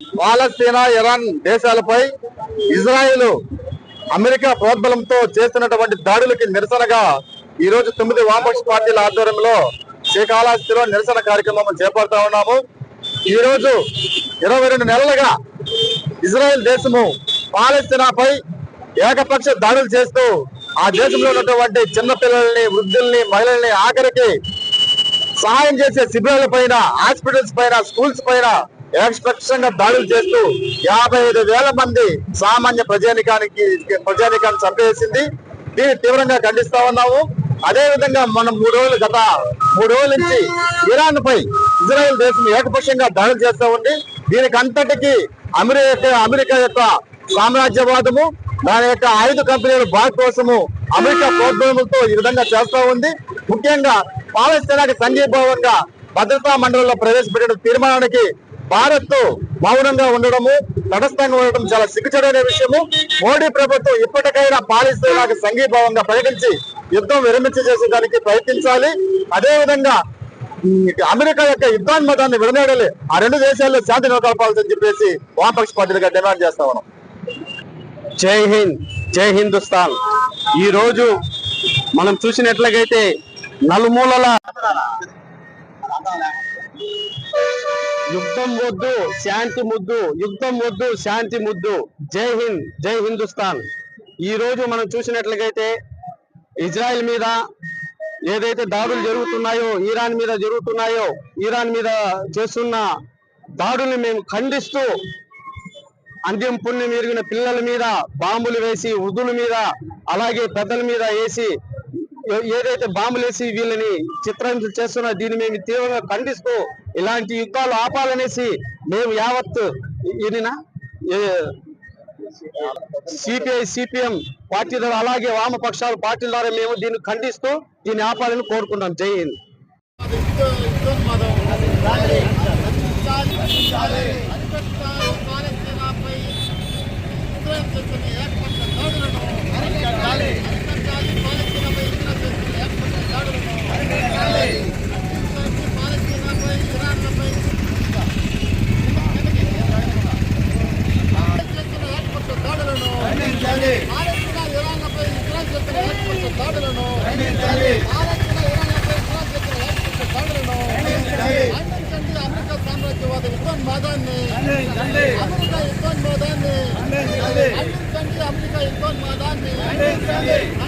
పాలస్తీనా Iran దేశాలపై Israel America ప్రోద్బలంతో చేస్తున్నటువంటి దాడులకి నిరసనగా ఈ రోజు తొమ్మిది వామపక్ష పార్టీల ఆధ్వర్యంలో శ్రీకాళహస్తిలో నిరసన కార్యక్రమం చేపడతా ఉన్నాము. ఈ రోజు ఇరవై రెండు నెలలుగా ఇజ్రాయెల్ దేశము పాలస్తీనాపై ఏకపక్ష దాడులు చేస్తూ ఆ దేశంలో ఉన్నటువంటి చిన్న పిల్లల్ని వృద్ధుల్ని మహిళల్ని ఆఖరికి సహాయం చేసే శిబిరాల పైన హాస్పిటల్స్ పైన స్కూల్స్ పైన ఏకపక్షంగా దాడులు చేస్తూ యాభై ఐదు వేల మంది సామాన్య ప్రజానికానికి ప్రజానికాన్ని చంపేసింది. దీన్ని తీవ్రంగా ఖండిస్తా ఉన్నాము. అదే విధంగా మనం మూడు రోజులు గత మూడు రోజుల నుంచి ఇరాన్ పై ఇజ్రాయెల్ దేశం ఏకపక్షంగా దాడులు చేస్తూ ఉంది. దీనికి అంతటికి అమెరికా అమెరికా యొక్క సామ్రాజ్యవాదము దాని యొక్క ఆయుధ కంపెనీలు భారత్ కోసము అమెరికా ప్రోద్బలములతో ఈ విధంగా చేస్తూ ఉంది. ముఖ్యంగా పాలస్తీనాకి సంఘీభావంగా భద్రతా మండలిలో ప్రవేశపెట్టిన తీర్మానానికి భారత్ మౌనంగా ఉండడము తటస్థంగా ఉండడం చాలా సిగ్గుచడైన విషయము. మోడీ ప్రభుత్వం ఇప్పటికైనా పాలస్తీనాకి సంఘీభావంగా ప్రకటించి యుద్ధం విరమించి చేసేదానికి ప్రయత్నించాలి. అదే విధంగా అమెరికా యొక్క యుద్ధాన్మతాన్ని విడనాడాలి. ఆ రెండు దేశాల్లో శాంతి నెలకొల్పాలని చెప్పేసి వామపక్ష పార్టీలుగా డిమాండ్ చేస్తా ఉన్నాం. జై హింద్ జై హిందుస్థాన్. ఈ రోజు మనం చూసినట్లయితే నలుమూలల యుద్ధం వద్దు శాంతి ముద్దు. యుద్ధం వద్దు శాంతి ముద్దు. జై హింద్ జై హిందుస్థాన్. ఈ రోజు మనం చూసినట్లయితే ఇజ్రాయెల్ మీద ఏదైతే దాడులు జరుగుతున్నాయో ఇరాన్ మీద జరుగుతున్నాయో ఇరాన్ మీద చేస్తున్న దాడుల్ని మేము ఖండిస్తూ అంత్యం పుణ్యం ఎరిగిన పిల్లల మీద బాంబులు వేసి వృద్ధుల మీద అలాగే పెద్దల మీద వేసి ఏదైతే బాంబులు వేసి వీళ్ళని చిత్రం చేస్తున్నా దీన్ని మేము తీవ్రంగా ఖండిస్తూ ఇలాంటి యుద్ధాలు ఆపాలనేసి మేము యావత్ ఈయన సిపిఐ సిపిఎం పార్టీ ద్వారా అలాగే వామపక్షాలు పార్టీల ద్వారా మేము దీన్ని ఖండిస్తూ దీన్ని ఆపాలని కోరుకుంటాం. జై హింద్. Gandhi!